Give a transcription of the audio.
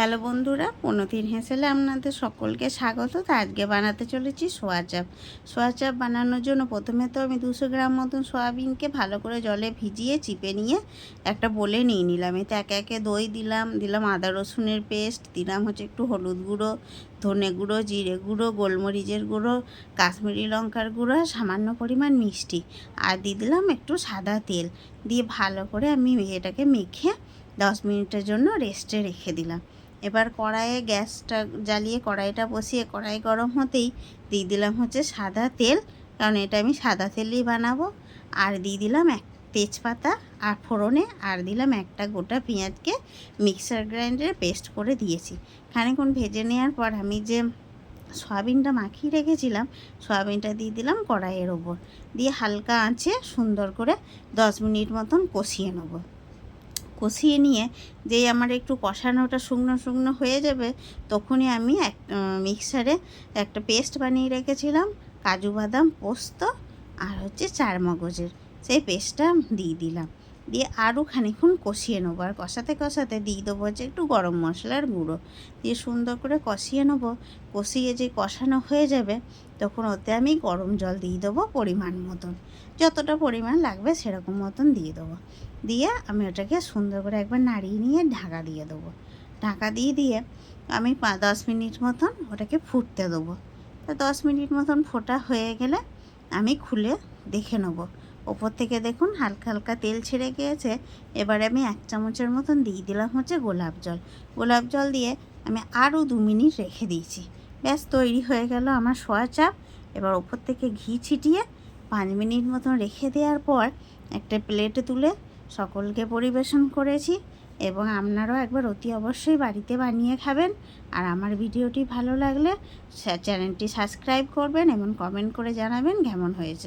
Hello বন্ধুরা পনতির হেসেলে আপনাদের সকলকে স্বাগত। তো আজকে বানাতে চলেছি সোয়া চাপ। সোয়া চাপ বানানোর জন্য প্রথমে তো আমি দুশো গ্রাম মতন সয়াবিনকে ভালো করে জলে ভিজিয়ে, চিপে নিয়ে একটা বলে নিয়ে নিলাম। এতে একে একে দই দিলাম দিলাম আদা রসুনের পেস্ট, দিলাম হচ্ছে একটু হলুদ গুঁড়ো, ধনে গুঁড়ো, জিরে গুঁড়ো, গোলমরিচের গুঁড়ো, কাশ্মীরি লঙ্কার গুঁড়ো সামান্য পরিমাণ মিষ্টি। আর দিয়ে দিলাম একটু সাদা তেল। দিয়ে ভালো করে আমি এটাকে মেখে দশ মিনিটের জন্য রেস্টে রেখে দিলাম। এবার কড়াইয়ে গ্যাসটা জ্বালিয়ে কড়াইটা বসিয়ে কড়াই গরম হতেই দিয়ে দিলাম হচ্ছে সাদা তেল, কারণ এটা আমি সাদা তেলেই বানাবো। আর দিয়ে দিলাম এক তেজপাতা আর ফোড়নে, আর দিলাম একটা গোটা পেঁয়াজকে মিক্সার গ্রাইন্ডারে পেস্ট করে দিয়েছি। খানিক্ষণ ভেজে নেওয়ার পর আমি যে সয়াবিনটা মাখিয়ে রেখেছিলাম, সয়াবিনটা দিয়ে দিলাম কড়াইয়ের ওপর। দিয়ে হালকা আঁচে সুন্দর করে দশ মিনিট মতন কষিয়ে নেব। কষিয়ে নিয়ে যেই আমার একটু কষানোটা শুকনো শুকনো হয়ে যাবে, তখনই আমি এক মিক্সারে একটা পেস্ট বানিয়ে রেখেছিলাম, কাজু বাদাম, পোস্ত আর হচ্ছে চার মগজের সেই পেস্টটা দিয়ে দিলাম। দিয়ে আরও খানিক্ষণ কষিয়ে নেব। আর কষাতে কষাতে দিয়ে দেবো হচ্ছে একটু গরম মশলার গুঁড়ো। দিয়ে সুন্দর করে কষিয়ে নেব। কষিয়ে যে কষানো হয়ে যাবে, তখন ওতে আমি গরম জল দিয়ে দেবো পরিমাণ মতন। যতটা পরিমাণ লাগবে সেরকম মতন দিয়ে দেবো। দিয়ে আমি ওটাকে সুন্দর করে একবার নাড়িয়ে নিয়ে ঢাকা দিয়ে দেবো। ঢাকা দিয়ে দিয়ে আমি দশ মিনিট মতন ওটাকে ফুটতে দেবো। তা দশ মিনিট মতন ফোটা হয়ে গেলে আমি খুলে দেখে নেব। ওপর থেকে দেখুন হালকা হালকা তেল ছেড়ে গিয়েছে। এবারে আমি এক চামচের মতন দিয়ে দিলাম হচ্ছে গোলাপ জল। গোলাপ জল দিয়ে আমি আরও দু মিনিট রেখে দিয়েছি। ব্যাস, তৈরি হয়ে গেল আমার সোয়া চাপ এবার ওপর থেকে ঘি ছিটিয়ে পাঁচ মিনিট মতন রেখে দেওয়ার পর একটা প্লেটে তুলে সকলকে পরিবেশন করেছি এবং আপনারাও একবার অতি অবশ্যই বাড়িতে বানিয়ে খাবেন। আর আমার ভিডিওটি ভালো লাগলে চ্যানেলটি সাবস্ক্রাইব করবেন এবং কমেন্ট করে জানাবেন কেমন হয়েছে।